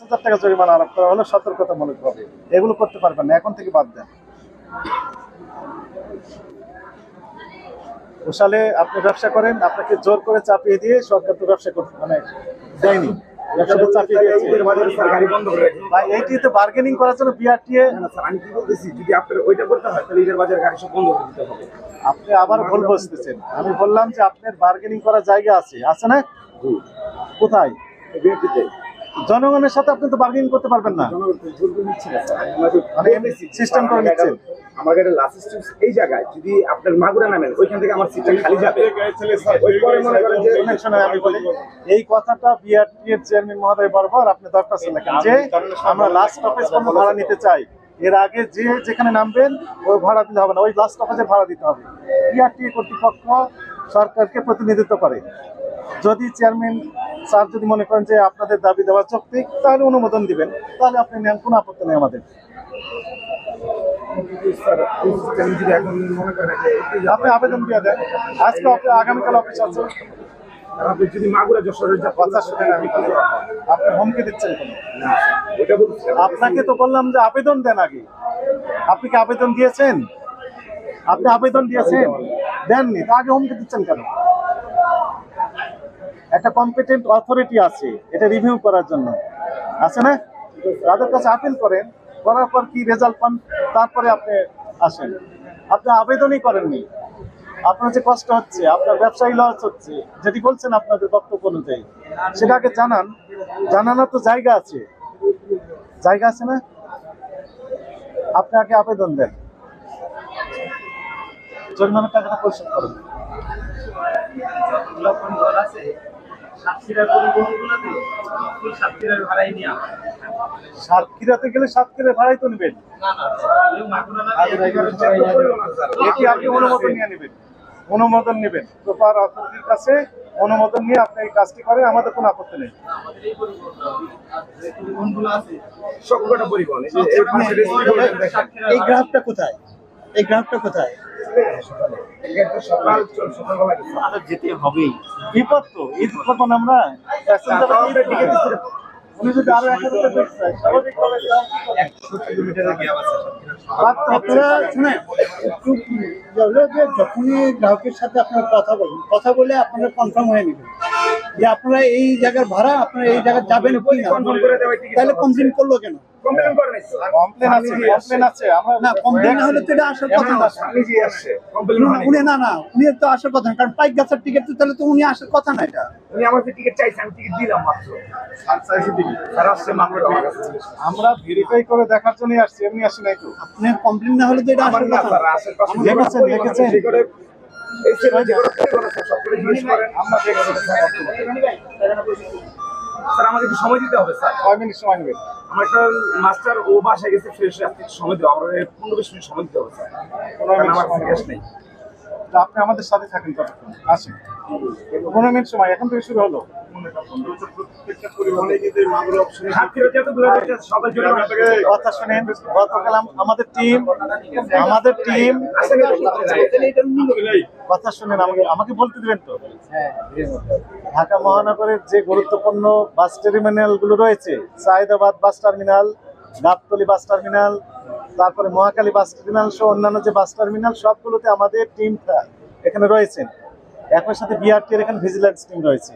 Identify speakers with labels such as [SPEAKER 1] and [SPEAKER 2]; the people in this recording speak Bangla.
[SPEAKER 1] হাজার টাকা জরিমানা আরোপ করা হলো সতর্কতামূলক ভাবে এগুলো করতে পারবেন না এখন থেকে বাদ দেন। ওসালে আপনি ব্যবসা করেন আপনাকে জোর করে চাপিয়ে দিয়ে সরকার তো ব্যবসা করতে মানে দেয়নি। এইটি তো বার্গেনিং করার জন্য বিআরটিএ
[SPEAKER 2] আমি কি বলতেছি? যদি আপনার ওইটা করতে হয় তাহলে ঈদের বাজার গাড়ি সব বন্ধ করে দিতে হবে।
[SPEAKER 1] আপনি আবার ভুল বুঝতেছেন। আমি বললাম যে আপনার বার্গেনিং করার জায়গা আছে। আছে না? কোথায়? জনগণের সাথে আপনি তো বার্গেনিং করতে পারবেন না।
[SPEAKER 2] করে তো
[SPEAKER 1] মানে করে নিচ্ছেন।
[SPEAKER 2] আমার গাড়ির লাস্ট এই জায়গায় যদি আপনার মাগুরা নামেন ওইখান থেকে আমার সিটটা খালি যাবে। ওই পরে করেন যে
[SPEAKER 1] শোনেন, শোনেন, আমি বলি এই কথাটা বিআরটি এর চেয়ারম্যান মহোদয় বরাবর আপনি যে আমরা লাস্ট ভাড়া নিতে চাই এর আগে যে যেখানে নামবেন ওই ভাড়া দিতে হবে না ওই লাস্ট অফিসে ভাড়া দিতে হবে। বিআরটি কর্তৃপক্ষ সরকারকে প্রতিনিধিত্ব করে। যদি চেয়ারম্যান স্যার যদি মনে করেন যে আপনাদের দাবি দেওয়া যৌক্তিক তাহলে অনুমোদন দিবেন। তাহলে আপনি নেন, কোনো আপত্তি নেই আমাদের। আপনি আবেদন দিয়ে দেন। আজকে আপনি আগামীকাল অফিস আছে।
[SPEAKER 2] আপনি যদি
[SPEAKER 1] আপনি হুমকি দিচ্ছেন আপনাকে তো বললাম যে আবেদন দেন আগে। আপনি কি আবেদন দিয়েছেন? আপনি আবেদন দিয়েছেন? দেননি। তা আগে হুমকি দিচ্ছেন কেন? একটা কম্পিটেন্ট অথরিটি আছে, এটা রিভিউ করার জন্য। আছে না? তাদের কাছে আপিল করেন, করার পর কি রেজাল্ট পান, তারপরে আপনি আসেন। আপনি আবেদনই করেননি। আপনার যে কষ্ট হচ্ছে, আপনার ব্যবসায়ী লস হচ্ছে যেটি বলছেন আপনাদের বক্তব্য অনুযায়ী, সেটা আগে জানান। জানানোর তো জায়গা আছে। জায়গা আছে না? আপনি আগে আবেদন দেন। জরিমানার টাকাটা পরিশোধ করুন। সাতক্ষীরাতে গেলে সাতক্ষীরা ভাড়াই তো নেবেন।
[SPEAKER 3] না না এই মাগুরা না
[SPEAKER 1] এটি আপনি অনুমোদন নিয়ে নেবেন। অনুমোদন নেবেন। প্রপার অথরিটির কাছে অনুমোদন নিয়ে আপনি এই কাজটি করেন আমাদের কোনো আপত্তি নেই।
[SPEAKER 3] এই
[SPEAKER 4] গ্রাহকটা কোথায়? এই গ্রাহকটা কোথায়?
[SPEAKER 3] যেতে হবেই।
[SPEAKER 1] বিপদ তো ঈদ আমরা
[SPEAKER 4] যে যখনই গ্রাহকের সাথে আপনারা কথা বলবেন কথা বলে আপনারা কনফার্ম হয়ে নেবেন যে আপনারা এই জায়গার ভাড়া আপনারা এই জায়গায় যাবেন তাহলে কমপ্লেন করল কেন?
[SPEAKER 2] কমপ্লেন করে
[SPEAKER 1] কমপ্লেন আছে কমপ্লেন আছে আমরা
[SPEAKER 4] না কমপ্লেন হলে তো এটা আসার কথা না
[SPEAKER 2] স্বামী আসছে
[SPEAKER 4] না,
[SPEAKER 2] মানে
[SPEAKER 4] উনি না না উনি তো আসার কথা না কারণ পাইক গাছের টিকিট তো তাহলে তো উনি আসার কথা না এটা
[SPEAKER 2] উনি আমার টিকিট চাইছে আমি টিকিট দিলাম মাত্র আমার
[SPEAKER 1] ভেরিফাই করে দেখার জন্যই আসছি এমনি আসি নাই তো
[SPEAKER 4] আপনার কমপ্লেন না হলে তো এটা আসার কথা না
[SPEAKER 1] দেখেছেন, দেখেছেন। আমরা দেখছি
[SPEAKER 2] স্যার আমাকে একটু সময় দিতে হবে স্যার।
[SPEAKER 1] কয় মিনিট সময় নেবেন।
[SPEAKER 2] আমার একটা মাস্টার ও বাসায় গেছে ফ্রেশ আসতে সময় দেওয়া আমার পনেরো বিশ মিনিট সময় দিতে হবে স্যার। আমার
[SPEAKER 1] গ্যাস
[SPEAKER 2] নেই।
[SPEAKER 1] তা আপনি আমাদের সাথে থাকেন ততক্ষণ। আসেন। পনেরো মিনিট সময় এখন থেকে শুরু হলো। কথা শুনেন গতকাল আমাদের টিম আমাদের টিম কথা শুনেন আমাকে আমাকে বলতে দিবেন তো? ঢাকা মহানগরের যে গুরুত্বপূর্ণ বাস টার্মিনালগুলো রয়েছে Saidabad bus terminal Gabtoli bus terminal তারপরে মহাকালী বাস টার্মিনাল সহ অন্যান্য যে বাস টার্মিনাল সবগুলোতে আমাদের টিমটা এখানে রয়েছেন। একই সাথে বিআরটি এর এখানে ভিজিলেন্স টিম রয়েছে।